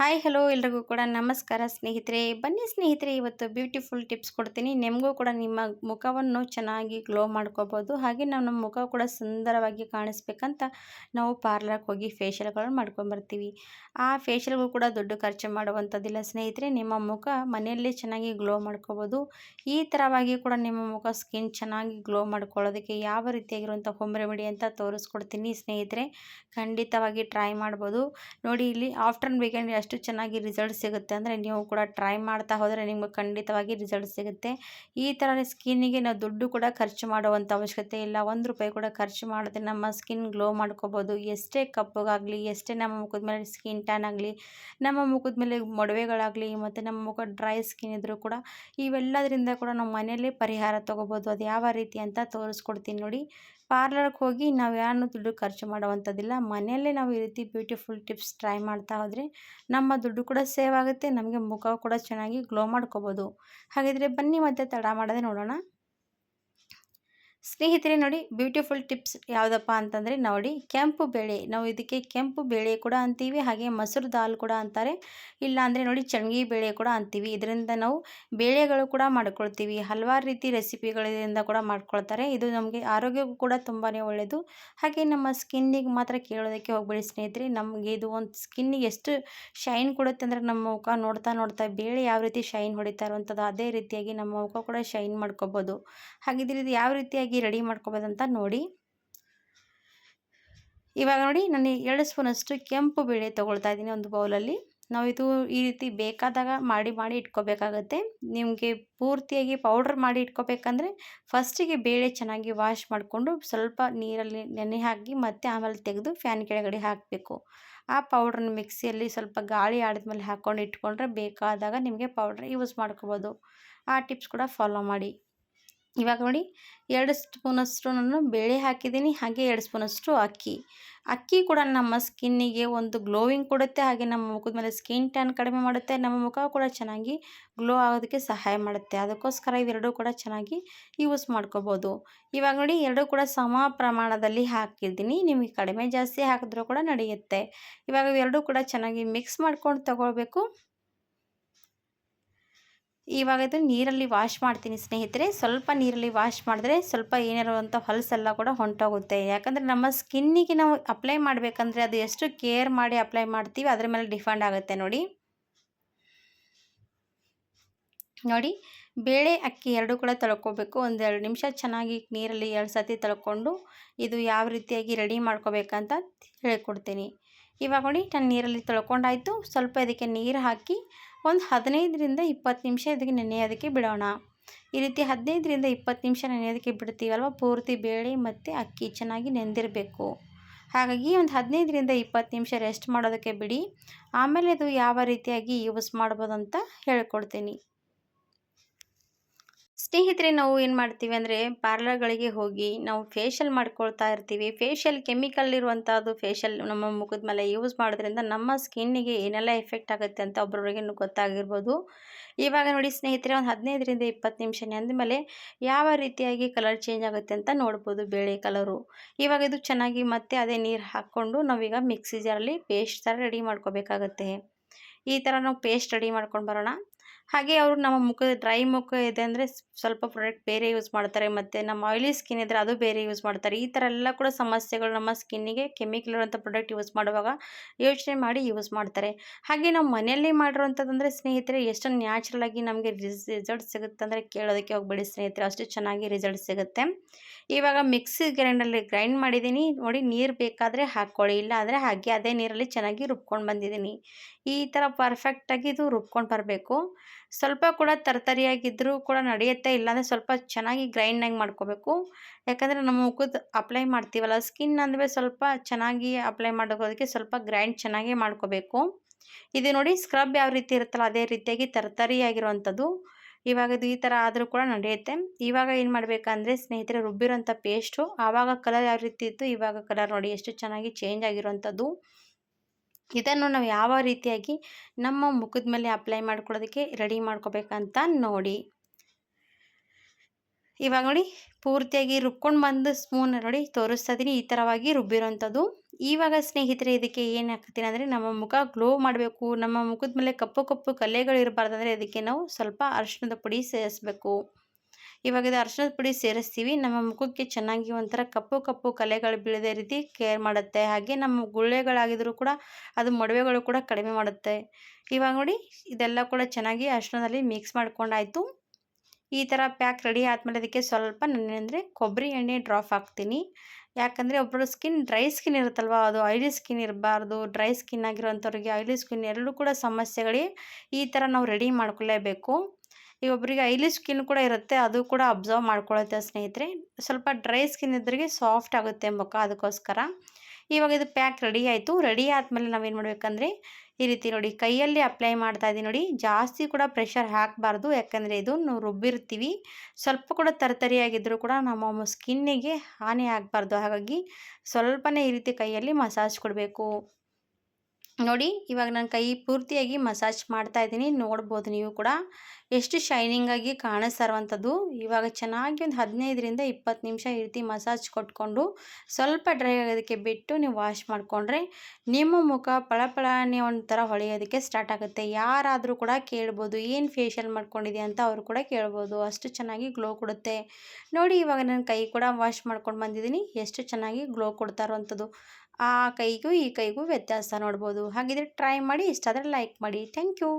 Hi, hello, ಎಲ್ರಿಗೂ ಕೂಡ ನಮಸ್ಕಾರ ಸ್ನೇಹಿತರೆ. ಬನ್ನಿ ಸ್ನೇಹಿತರೆ, ಇವತ್ತು ಬ್ಯೂಟಿಫುಲ್ ಟಿಪ್ಸ್ ಕೊಡ್ತೀನಿ. ನಿಮಗೂ ಕೂಡ ನಿಮ್ಮ ಮುಖವನ್ನು ಚೆನ್ನಾಗಿ ಗ್ಲೋ ಮಾಡ್ಕೋಬೋದು. ಹಾಗೆ ನಾವು ನಮ್ಮ ಮುಖ ಕೂಡ ಸುಂದರವಾಗಿ ಕಾಣಿಸ್ಬೇಕಂತ ನಾವು ಪಾರ್ಲರ್ಗೆ ಹೋಗಿ ಫೇಶಿಯಲ್ಗಳನ್ನು ಮಾಡ್ಕೊಂಬರ್ತೀವಿ ಆ ಫೇಶಿಯಲ್ಗೂ ಕೂಡ ದುಡ್ಡು ಖರ್ಚು ಮಾಡುವಂಥದ್ದಿಲ್ಲ ಸ್ನೇಹಿತರೆ. ನಿಮ್ಮ ಮುಖ ಮನೆಯಲ್ಲೇ ಚೆನ್ನಾಗಿ ಗ್ಲೋ ಮಾಡ್ಕೋಬೋದು. ಈ ಥರವಾಗಿ ಕೂಡ ನಿಮ್ಮ ಮುಖ ಸ್ಕಿನ್ ಚೆನ್ನಾಗಿ ಗ್ಲೋ ಮಾಡ್ಕೊಳ್ಳೋದಕ್ಕೆ ಯಾವ ರೀತಿಯಾಗಿರುವಂಥ ಹೋಮ್ ರೆಮಿಡಿ ಅಂತ ತೋರಿಸ್ಕೊಡ್ತೀನಿ ಸ್ನೇಹಿತರೆ. ಖಂಡಿತವಾಗಿ ಟ್ರೈ ಮಾಡ್ಬೋದು. ನೋಡಿ, ಇಲ್ಲಿ ಆಫ್ಟರ್ನ್ ವೀಕೆಂಡ್ ಎಷ್ಟು ಚೆನ್ನಾಗಿ ರಿಸಲ್ಟ್ ಸಿಗುತ್ತೆ ಅಂದರೆ ನೀವು ಕೂಡ ಟ್ರೈ ಮಾಡ್ತಾ ಹೋದರೆ ನಿಮಗೆ ಖಂಡಿತವಾಗಿ ರಿಸಲ್ಟ್ ಸಿಗುತ್ತೆ. ಈ ಥರ ಸ್ಕಿನ್ನಿಗೆ ನಾವು ದುಡ್ಡು ಕೂಡ ಖರ್ಚು ಮಾಡುವಂಥ ಅವಶ್ಯಕತೆ ಇಲ್ಲ. ಒಂದು ರೂಪಾಯಿ ಕೂಡ ಖರ್ಚು ಮಾಡದೆ ನಮ್ಮ ಸ್ಕಿನ್ ಗ್ಲೋ ಮಾಡ್ಕೋಬೋದು. ಎಷ್ಟೇ ಕಪ್ಪಗಾಗಲಿ, ಎಷ್ಟೇ ನಮ್ಮ ಮುಖದ ಮೇಲೆ ಸ್ಕಿನ್ ಟ್ಯಾನ್ ಆಗಲಿ, ನಮ್ಮ ಮುಖದ ಮೇಲೆ ಮೊಡವೆಗಳಾಗಲಿ, ಮತ್ತು ನಮ್ಮ ಮುಖ ಡ್ರೈ ಸ್ಕಿನ್ ಇದ್ದರೂ ಕೂಡ ಇವೆಲ್ಲದರಿಂದ ಕೂಡ ನಾವು ಮನೆಯಲ್ಲೇ ಪರಿಹಾರ ತೊಗೋಬೋದು. ಅದು ಯಾವ ರೀತಿ ಅಂತ ತೋರಿಸ್ಕೊಡ್ತೀನಿ ನೋಡಿ. ಪಾರ್ಲರ್ಗೆ ಹೋಗಿ ನಾವು ಯಾರನ್ನು ದುಡ್ಡು ಖರ್ಚು ಮಾಡುವಂಥದ್ದಿಲ್ಲ. ಮನೆಯಲ್ಲೇ ನಾವು ಈ ರೀತಿ ಬ್ಯೂಟಿಫುಲ್ ಟಿಪ್ಸ್ ಟ್ರೈ ಮಾಡ್ತಾ ಹೋದರೆ ನಮ್ಮ ದುಡ್ಡು ಕೂಡ ಸೇವ್ ಆಗುತ್ತೆ, ನಮಗೆ ಮುಖ ಕೂಡ ಚೆನ್ನಾಗಿ ಗ್ಲೋ ಮಾಡ್ಕೋಬೋದು. ಹಾಗಿದ್ರೆ ಬನ್ನಿ ಮತ್ತೆ ತಡ ಮಾಡದೆ ನೋಡೋಣ. ಸ್ನೇಹಿತರೆ ನೋಡಿ ಬ್ಯೂಟಿಫುಲ್ ಟಿಪ್ಸ್ ಯಾವುದಪ್ಪ ಅಂತಂದರೆ, ನೋಡಿ, ಕೆಂಪು ಬೇಳೆ, ನಾವು ಇದಕ್ಕೆ ಕೆಂಪು ಬೇಳೆ ಕೂಡ ಅಂತೀವಿ, ಹಾಗೆ ಮೊಸರು ದಾಲ್ ಕೂಡ ಅಂತಾರೆ. ಇಲ್ಲ ಅಂದರೆ ನೋಡಿ ಚಣಗಿ ಬೇಳೆ ಕೂಡ ಅಂತೀವಿ. ಇದರಿಂದ ನಾವು ಬೇಳೆಗಳು ಕೂಡ ಮಾಡ್ಕೊಳ್ತೀವಿ. ಹಲವಾರು ರೀತಿ ರೆಸಿಪಿಗಳಿಂದ ಕೂಡ ಮಾಡ್ಕೊಳ್ತಾರೆ. ಇದು ನಮಗೆ ಆರೋಗ್ಯಕ್ಕೂ ಕೂಡ ತುಂಬಾ ಒಳ್ಳೆಯದು ಹಾಗೆ ನಮ್ಮ ಸ್ಕಿನ್ನಿಗೆ ಮಾತ್ರ ಕೇಳೋದಕ್ಕೆ ಹೋಗ್ಬೇಡಿ ಸ್ನೇಹಿತರೆ. ನಮಗೆ ಇದು ಒಂದು ಸ್ಕಿನ್ನಿಗೆ ಎಷ್ಟು ಶೈನ್ ಕೊಡುತ್ತೆ ಅಂದರೆ, ನಮ್ಮ ಮುಖ ನೋಡ್ತಾ ನೋಡ್ತಾ ಬೇಳೆ ಯಾವ ರೀತಿ ಶೈನ್ ಹೊಡಿತಾ ಇರುವಂಥದ್ದು ಅದೇ ರೀತಿಯಾಗಿ ನಮ್ಮ ಮುಖ ಕೂಡ ಶೈನ್ ಮಾಡ್ಕೋಬೋದು. ಹಾಗಿದ್ರೆ ಇದು ಯಾವ ರೀತಿಯಾಗಿ ರೆಡಿ ಮಾಡ್ಕೋಬೋದಂತ ನೋಡಿ. ಇವಾಗ ನೋಡಿ ನಾನು ಎರಡು ಸ್ಪೂನಷ್ಟು ಕೆಂಪು ಬೇಳೆ ತೊಗೊಳ್ತಾ ಇದ್ದೀನಿ ಒಂದು ಬೌಲಲ್ಲಿ. ನಾವು ಇದು ಈ ರೀತಿ ಬೇಕಾದಾಗ ಮಾಡಿ ಮಾಡಿ ಇಟ್ಕೋಬೇಕಾಗತ್ತೆ. ನಿಮಗೆ ಪೂರ್ತಿಯಾಗಿ ಪೌಡ್ರ್ ಮಾಡಿ ಇಟ್ಕೋಬೇಕಂದ್ರೆ ಫಸ್ಟಿಗೆ ಬೇಳೆ ಚೆನ್ನಾಗಿ ವಾಶ್ ಮಾಡಿಕೊಂಡು ಸ್ವಲ್ಪ ನೀರಲ್ಲಿ ನೆನೆ ಹಾಕಿ ಮತ್ತೆ ಆಮೇಲೆ ತೆಗೆದು ಫ್ಯಾನ್ ಕೆಳಗಡೆ ಹಾಕಬೇಕು. ಆ ಪೌಡ್ರನ್ನ ಮಿಕ್ಸಿಯಲ್ಲಿ ಸ್ವಲ್ಪ ಗಾಳಿ ಆಡಿದ್ಮೇಲೆ ಹಾಕ್ಕೊಂಡು ಇಟ್ಕೊಂಡ್ರೆ ಬೇಕಾದಾಗ ನಿಮಗೆ ಪೌಡ್ರ್ ಯೂಸ್ ಮಾಡ್ಕೋಬೋದು. ಆ ಟಿಪ್ಸ್ ಕೂಡ ಫಾಲೋ ಮಾಡಿ. ಇವಾಗ ನೋಡಿ ಎರಡು ಸ್ಪೂನಷ್ಟು ನಾನು ಬೇಳೆ ಹಾಕಿದ್ದೀನಿ, ಹಾಗೆ ಎರಡು ಸ್ಪೂನಷ್ಟು ಅಕ್ಕಿ. ಅಕ್ಕಿ ಕೂಡ ನಮ್ಮ ಸ್ಕಿನ್ನಿಗೆ ಒಂದು ಗ್ಲೋವಿಂಗ್ ಕೊಡುತ್ತೆ, ಹಾಗೆ ನಮ್ಮ ಮುಖದ ಮೇಲೆ ಸ್ಕಿನ್ ಟ್ಯಾನ್ ಕಡಿಮೆ ಮಾಡುತ್ತೆ, ನಮ್ಮ ಮುಖ ಕೂಡ ಚೆನ್ನಾಗಿ ಗ್ಲೋ ಆಗೋದಕ್ಕೆ ಸಹಾಯ ಮಾಡುತ್ತೆ. ಅದಕ್ಕೋಸ್ಕರ ಇವೆರಡೂ ಕೂಡ ಚೆನ್ನಾಗಿ ಯೂಸ್ ಮಾಡ್ಕೋಬೋದು. ಇವಾಗ ನೋಡಿ ಎರಡೂ ಕೂಡ ಸಮ ಪ್ರಮಾಣದಲ್ಲಿ ಹಾಕಿದ್ದೀನಿ, ನಿಮಗೆ ಕಡಿಮೆ ಜಾಸ್ತಿ ಹಾಕಿದ್ರೂ ಕೂಡ ನಡೆಯುತ್ತೆ. ಇವಾಗ ಇವೆರಡೂ ಕೂಡ ಚೆನ್ನಾಗಿ ಮಿಕ್ಸ್ ಮಾಡ್ಕೊಂಡು ತಗೊಳ್ಬೇಕು. ಇವಾಗ ಇದು ನೀರಲ್ಲಿ ವಾಶ್ ಮಾಡ್ತೀನಿ ಸ್ನೇಹಿತರೆ. ಸ್ವಲ್ಪ ನೀರಲ್ಲಿ ವಾಶ್ ಮಾಡಿದ್ರೆ ಸ್ವಲ್ಪ ಏನಿರುವಂಥ ಹೊಲಸೆಲ್ಲ ಕೂಡ ಹೊಂಟೋಗುತ್ತೆ. ಯಾಕಂದರೆ ನಮ್ಮ ಸ್ಕಿನ್ನಿಗೆ ನಾವು ಅಪ್ಲೈ ಮಾಡಬೇಕಂದ್ರೆ ಅದು ಎಷ್ಟು ಕೇರ್ ಮಾಡಿ ಅಪ್ಲೈ ಮಾಡ್ತೀವಿ ಅದ್ರ ಮೇಲೆ ಡಿಫೆಂಡ್ ಆಗುತ್ತೆ ನೋಡಿ. ನೋಡಿ, ಬೇಳೆ ಅಕ್ಕಿ ಎರಡು ಕೂಡ ತೊಳ್ಕೊಬೇಕು. ಒಂದು ಎರಡು ನಿಮಿಷ ಚೆನ್ನಾಗಿ ನೀರಲ್ಲಿ ಎರಡು ಸತಿ ತೊಳ್ಕೊಂಡು ಇದು ಯಾವ ರೀತಿಯಾಗಿ ರೆಡಿ ಮಾಡ್ಕೋಬೇಕಂತ ಹೇಳ್ಕೊಡ್ತೀನಿ. ಇವಾಗ ನೋಡಿ, ನಾನು ನೀರಲ್ಲಿ ತೊಳ್ಕೊಂಡಾಯಿತು. ಸ್ವಲ್ಪ ಇದಕ್ಕೆ ನೀರು ಹಾಕಿ ಒಂದು ಹದಿನೈದರಿಂದ ಇಪ್ಪತ್ತು ನಿಮಿಷ ಇದಕ್ಕೆ ನೆನೆಯೋದಕ್ಕೆ ಬಿಡೋಣ. ಈ ರೀತಿ ಹದಿನೈದರಿಂದ ಇಪ್ಪತ್ತು ನಿಮಿಷ ನೆನೆಯೋದಕ್ಕೆ ಬಿಡ್ತೀವಲ್ವ? ಪೂರ್ತಿ ಬೇಳೆ ಮತ್ತು ಅಕ್ಕಿ ಚೆನ್ನಾಗಿ ನೆಂದಿರಬೇಕು. ಹಾಗಾಗಿ ಒಂದು ಹದಿನೈದರಿಂದ ಇಪ್ಪತ್ತು ನಿಮಿಷ ರೆಸ್ಟ್ ಮಾಡೋದಕ್ಕೆ ಬಿಡಿ. ಆಮೇಲೆ ಅದು ಯಾವ ರೀತಿಯಾಗಿ ಯೂಸ್ ಮಾಡ್ಬೋದು ಅಂತ ಹೇಳ್ಕೊಡ್ತೀನಿ. ಸ್ನೇಹಿತರೆ, ನಾವು ಏನು ಮಾಡ್ತೀವಿ ಅಂದರೆ, ಪಾರ್ಲರ್ಗಳಿಗೆ ಹೋಗಿ ನಾವು ಫೇಶಿಯಲ್ ಮಾಡ್ಕೊಳ್ತಾ ಇರ್ತೀವಿ. ಫೇಶಿಯಲ್ ಕೆಮಿಕಲ್ ಇರುವಂಥದ್ದು ಫೇಶಿಯಲ್ ನಮ್ಮ ಮುಖದ ಮೇಲೆ ಯೂಸ್ ಮಾಡೋದ್ರಿಂದ ನಮ್ಮ ಸ್ಕಿನ್ನಿಗೆ ಏನೆಲ್ಲ ಎಫೆಕ್ಟ್ ಆಗುತ್ತೆ ಅಂತ ಒಬ್ಬರವರಿಗೆ ಗೊತ್ತಾಗಿರ್ಬೋದು. ಇವಾಗ ನೋಡಿ ಸ್ನೇಹಿತರೆ, ಒಂದು ಹದಿನೈದರಿಂದ ಇಪ್ಪತ್ತು ನಿಮಿಷ ನೆಂದ ಮೇಲೆ ಯಾವ ರೀತಿಯಾಗಿ ಕಲರ್ ಚೇಂಜ್ ಆಗುತ್ತೆ ಅಂತ ನೋಡ್ಬೋದು ಬೇಳೆ ಕಲರು. ಇವಾಗ ಇದು ಚೆನ್ನಾಗಿ ಮತ್ತೆ ಅದೇ ನೀರು ಹಾಕ್ಕೊಂಡು ನಾವೀಗ ಮಿಕ್ಸಿ ಜಾರಲ್ಲಿ ಪೇಸ್ಟ್ ಥರ ರೆಡಿ ಮಾಡ್ಕೋಬೇಕಾಗತ್ತೆ. ಈ ಥರ ನಾವು ಪೇಸ್ಟ್ ರೆಡಿ ಮಾಡ್ಕೊಂಡು ಬರೋಣ. ಹಾಗೆ ಅವರು ನಮ್ಮ ಮುಖ, ಡ್ರೈ ಮುಖ ಇದೆ ಅಂದರೆ ಸ್ವಲ್ಪ ಪ್ರಾಡಕ್ಟ್ ಬೇರೆ ಯೂಸ್ ಮಾಡ್ತಾರೆ. ಮತ್ತು ನಮ್ಮ ಆಯಿಲಿ ಸ್ಕಿನ್ ಇದ್ದರೆ ಅದು ಬೇರೆ ಯೂಸ್ ಮಾಡ್ತಾರೆ. ಈ ಥರ ಎಲ್ಲ ಕೂಡ ಸಮಸ್ಯೆಗಳು ನಮ್ಮ ಸ್ಕಿನ್ನಿಗೆ ಕೆಮಿಕಲ್ ಇರುವಂಥ ಪ್ರಾಡಕ್ಟ್ ಯೂಸ್ ಮಾಡುವಾಗ ಯೋಚನೆ ಮಾಡಿ ಯೂಸ್ ಮಾಡ್ತಾರೆ. ಹಾಗೆ ನಾವು ಮನೆಯಲ್ಲೇ ಮಾಡಿರುವಂಥದ್ದಂದರೆ ಸ್ನೇಹಿತರೆ ಎಷ್ಟು ನ್ಯಾಚುರಲಾಗಿ ನಮಗೆ ರಿಸಲ್ಟ್ ಸಿಗುತ್ತೆ ಅಂದರೆ ಕೇಳೋದಕ್ಕೆ ಹೋಗ್ಬೇಡಿ ಸ್ನೇಹಿತರೆ, ಅಷ್ಟು ಚೆನ್ನಾಗಿ ರಿಸಲ್ಟ್ ಸಿಗುತ್ತೆ. ಇವಾಗ ಮಿಕ್ಸಿ ಗ್ರೈಂಡಲ್ಲಿ ಗ್ರೈಂಡ್ ಮಾಡಿದ್ದೀನಿ. ನೋಡಿ ನೀರು ಬೇಕಾದರೆ ಹಾಕ್ಕೊಳ್ಳಿ, ಇಲ್ಲ ಅಂದರೆ ಹಾಗೆ ಅದೇ ನೀರಲ್ಲಿ ಚೆನ್ನಾಗಿ ರುಬ್ಕೊಂಡು ಬಂದಿದ್ದೀನಿ. ಈ ಥರ ಪರ್ಫೆಕ್ಟಾಗಿ ಇದು ರುಬ್ಕೊಂಡು ಬರಬೇಕು. ಸ್ವಲ್ಪ ಕೂಡ ತರ್ತರಿಯಾಗಿದ್ದರೂ ಕೂಡ ನಡೆಯುತ್ತೆ, ಇಲ್ಲಾಂದರೆ ಸ್ವಲ್ಪ ಚೆನ್ನಾಗಿ ಗ್ರೈಂಡಾಗಿ ಮಾಡ್ಕೋಬೇಕು. ಯಾಕಂದರೆ ನಮ್ಮ ಮುಖದ ಅಪ್ಲೈ ಮಾಡ್ತೀವಲ್ಲ ಸ್ಕಿನ್ ಅಂದರೆ ಸ್ವಲ್ಪ ಚೆನ್ನಾಗಿ ಅಪ್ಲೈ ಮಾಡೋದಕ್ಕೆ ಸ್ವಲ್ಪ ಗ್ರೈಂಡ್ ಚೆನ್ನಾಗಿ ಮಾಡ್ಕೋಬೇಕು. ಇದು ನೋಡಿ ಸ್ಕ್ರಬ್ ಯಾವ ರೀತಿ ಇರುತ್ತಲ್ಲ, ಅದೇ ರೀತಿಯಾಗಿ ತರ್ತರಿಯಾಗಿರುವಂಥದ್ದು. ಇವಾಗ ಇದು ಈ ಥರ ಆದರೂ ಕೂಡ ನಡೆಯುತ್ತೆ. ಇವಾಗ ಏನು ಮಾಡಬೇಕಂದ್ರೆ ಸ್ನೇಹಿತರೆ ರುಬ್ಬಿರೋಂಥ ಪೇಸ್ಟು ಆವಾಗ ಕಲರ್ ಯಾವ ರೀತಿ ಇತ್ತು, ಇವಾಗ ಕಲರ್ ನೋಡಿ ಎಷ್ಟು ಚೆನ್ನಾಗಿ ಚೇಂಜ್ ಆಗಿರೋವಂಥದ್ದು. ಇದನ್ನು ನಾವು ಯಾವ ರೀತಿಯಾಗಿ ನಮ್ಮ ಮುಖದ ಮೇಲೆ ಅಪ್ಲೈ ಮಾಡ್ಕೊಳ್ಳೋದಕ್ಕೆ ರೆಡಿ ಮಾಡ್ಕೋಬೇಕಂತ ನೋಡಿ. ಇವಾಗ ನೋಡಿ, ಪೂರ್ತಿಯಾಗಿ ರುಬ್ಕೊಂಡು ಬಂದು ಸ್ಪೂನ್ ನೋಡಿ ತೋರಿಸ್ತಾ ಇದ್ದೀನಿ ಈ ಥರವಾಗಿ ರುಬ್ಬಿರೋಂಥದ್ದು. ಇವಾಗ ಸ್ನೇಹಿತರೆ, ಇದಕ್ಕೆ ಏನು ಹಾಕ್ತೀನಿ ಅಂದರೆ, ನಮ್ಮ ಮುಖ ಗ್ಲೋ ಮಾಡಬೇಕು. ನಮ್ಮ ಮುಖದ ಮೇಲೆ ಕಪ್ಪು ಕಪ್ಪು ಕಲೆಗಳು ಇರಬಾರ್ದಂದ್ರೆ ಅದಕ್ಕೆ ನಾವು ಸ್ವಲ್ಪ ಅರಿಶಿಣದ ಪುಡಿ ಸೇರಿಸ್ಬೇಕು. ಇವಾಗ ಇದು ಅರಿಶಿಣದ ಪುಡಿ ಸೇರಿಸ್ತೀವಿ. ನಮ್ಮ ಮುಖಕ್ಕೆ ಚೆನ್ನಾಗಿ ಒಂಥರ ಕಪ್ಪು ಕಪ್ಪು ಕಲೆಗಳು ಬೀಳದೇ ರೀತಿ ಕೇರ್ ಮಾಡುತ್ತೆ. ಹಾಗೆ ನಮ್ಮ ಗುಳ್ಳೆಗಳಾಗಿದ್ರೂ ಕೂಡ ಅದು ಮೊಡವೆಗಳು ಕೂಡ ಕಡಿಮೆ ಮಾಡುತ್ತೆ. ಇವಾಗ ನೋಡಿ, ಇದೆಲ್ಲ ಕೂಡ ಚೆನ್ನಾಗಿ ಅರ್ಶನದಲ್ಲಿ ಮಿಕ್ಸ್ ಮಾಡ್ಕೊಂಡಾಯಿತು. ಈ ಥರ ಪ್ಯಾಕ್ ರೆಡಿ ಆದಮೇಲೆ ಅದಕ್ಕೆ ಸ್ವಲ್ಪ ಅಂದರೆ ಕೊಬ್ಬರಿ ಎಣ್ಣೆ ಡ್ರಾಪ್ ಹಾಕ್ತೀನಿ. ಯಾಕಂದರೆ ಒಬ್ಬರು ಸ್ಕಿನ್ ಡ್ರೈ ಸ್ಕಿನ್ ಇರುತ್ತಲ್ವ, ಅದು ಆಯಿಲಿ ಸ್ಕಿನ್ ಇರಬಾರ್ದು. ಡ್ರೈ ಸ್ಕಿನ್ ಆಗಿರೋಂಥವ್ರಿಗೆ ಆಯಿಲಿ ಸ್ಕಿನ್ ಎರಡೂ ಕೂಡ ಸಮಸ್ಯೆಗಳಿಗೆ ಈ ಥರ ನಾವು ರೆಡಿ ಮಾಡ್ಕೊಳ್ಳೇಬೇಕು ಈ ಒಬ್ಬರಿಗೆ ಐಲಿ ಸ್ಕಿನ್ ಕೂಡ ಇರುತ್ತೆ, ಅದು ಕೂಡ ಅಬ್ಸರ್ವ್ ಮಾಡ್ಕೊಳ್ಳುತ್ತೆ ಸ್ನೇಹಿತರೆ. ಸ್ವಲ್ಪ ಡ್ರೈ ಸ್ಕಿನ್ ಇದ್ದರಿಗೆ ಸಾಫ್ಟ್ ಆಗುತ್ತೆ ಮುಖ ಅದಕ್ಕೋಸ್ಕರ. ಇವಾಗ ಇದು ಪ್ಯಾಕ್ ರೆಡಿ ಆಯಿತು. ರೆಡಿ ಆದಮೇಲೆ ನಾವೇನು ಮಾಡಬೇಕಂದ್ರೆ, ಈ ರೀತಿ ನೋಡಿ ಕೈಯಲ್ಲಿ ಅಪ್ಲೈ ಮಾಡ್ತಾ ಇದ್ದೀವಿ ನೋಡಿ. ಜಾಸ್ತಿ ಕೂಡ ಪ್ರೆಷರ್ ಹಾಕಬಾರ್ದು. ಯಾಕಂದರೆ ಇದು ನಾವು ರುಬ್ಬಿರ್ತೀವಿ. ಸ್ವಲ್ಪ ಕೂಡ ತರತರಿಯಾಗಿದ್ದರೂ ಕೂಡ ನಮ್ಮ ಸ್ಕಿನ್ನಿಗೆ ಹಾನಿ ಆಗಬಾರ್ದು. ಹಾಗಾಗಿ ಸ್ವಲ್ಪನೇ ಈ ರೀತಿ ಕೈಯಲ್ಲಿ ಮಸಾಜ್ ಕೊಡಬೇಕು. ನೋಡಿ, ಇವಾಗ ನಾನು ಕೈ ಪೂರ್ತಿಯಾಗಿ ಮಸಾಜ್ ಮಾಡ್ತಾ ಇದ್ದೀನಿ. ನೋಡ್ಬೋದು ನೀವು ಕೂಡ. ಎಷ್ಟು ಶೈನಿಂಗಾಗಿ ಕಾಣಿಸ್ತಾ ಇರುವಂಥದ್ದು. ಇವಾಗ ಚೆನ್ನಾಗಿ ಒಂದು ಹದಿನೈದರಿಂದ ಇಪ್ಪತ್ತು ನಿಮಿಷ ಈ ರೀತಿ ಮಸಾಜ್ ಕೊಟ್ಕೊಂಡು, ಸ್ವಲ್ಪ ಡ್ರೈ ಆಗೋದಕ್ಕೆ ಬಿಟ್ಟು ನೀವು ವಾಶ್ ಮಾಡಿಕೊಂಡ್ರೆ ನಿಮ್ಮ ಮುಖ ಪಳಪಳನೆ ಒಂಥರ ಹೊಳೆಯೋದಕ್ಕೆ ಸ್ಟಾರ್ಟ್ ಆಗುತ್ತೆ. ಯಾರಾದರೂ ಕೂಡ ಕೇಳ್ಬೋದು, ಏನು ಫೇಶಿಯಲ್ ಮಾಡ್ಕೊಂಡಿದೆ ಅಂತ ಅವರು ಕೂಡ ಕೇಳ್ಬೋದು. ಅಷ್ಟು ಚೆನ್ನಾಗಿ ಗ್ಲೋ ಕೊಡುತ್ತೆ. ನೋಡಿ, ಇವಾಗ ನಾನು ಕೈ ಕೂಡ ವಾಶ್ ಮಾಡ್ಕೊಂಡು ಬಂದಿದ್ದೀನಿ. ಎಷ್ಟು ಚೆನ್ನಾಗಿ ಗ್ಲೋ ಕೊಡ್ತಾ ಇರುವಂಥದ್ದು. ಆ ಕೈಗೂ ಈ ಕೈಗೂ ವ್ಯತ್ಯಾಸ ನೋಡ್ಬೋದು. ಹಾಗಿದ್ರೆ ಟ್ರೈ ಮಾಡಿ ಇಷ್ಟ ಆದರೆ ಲೈಕ್ ಮಾಡಿ. Thank you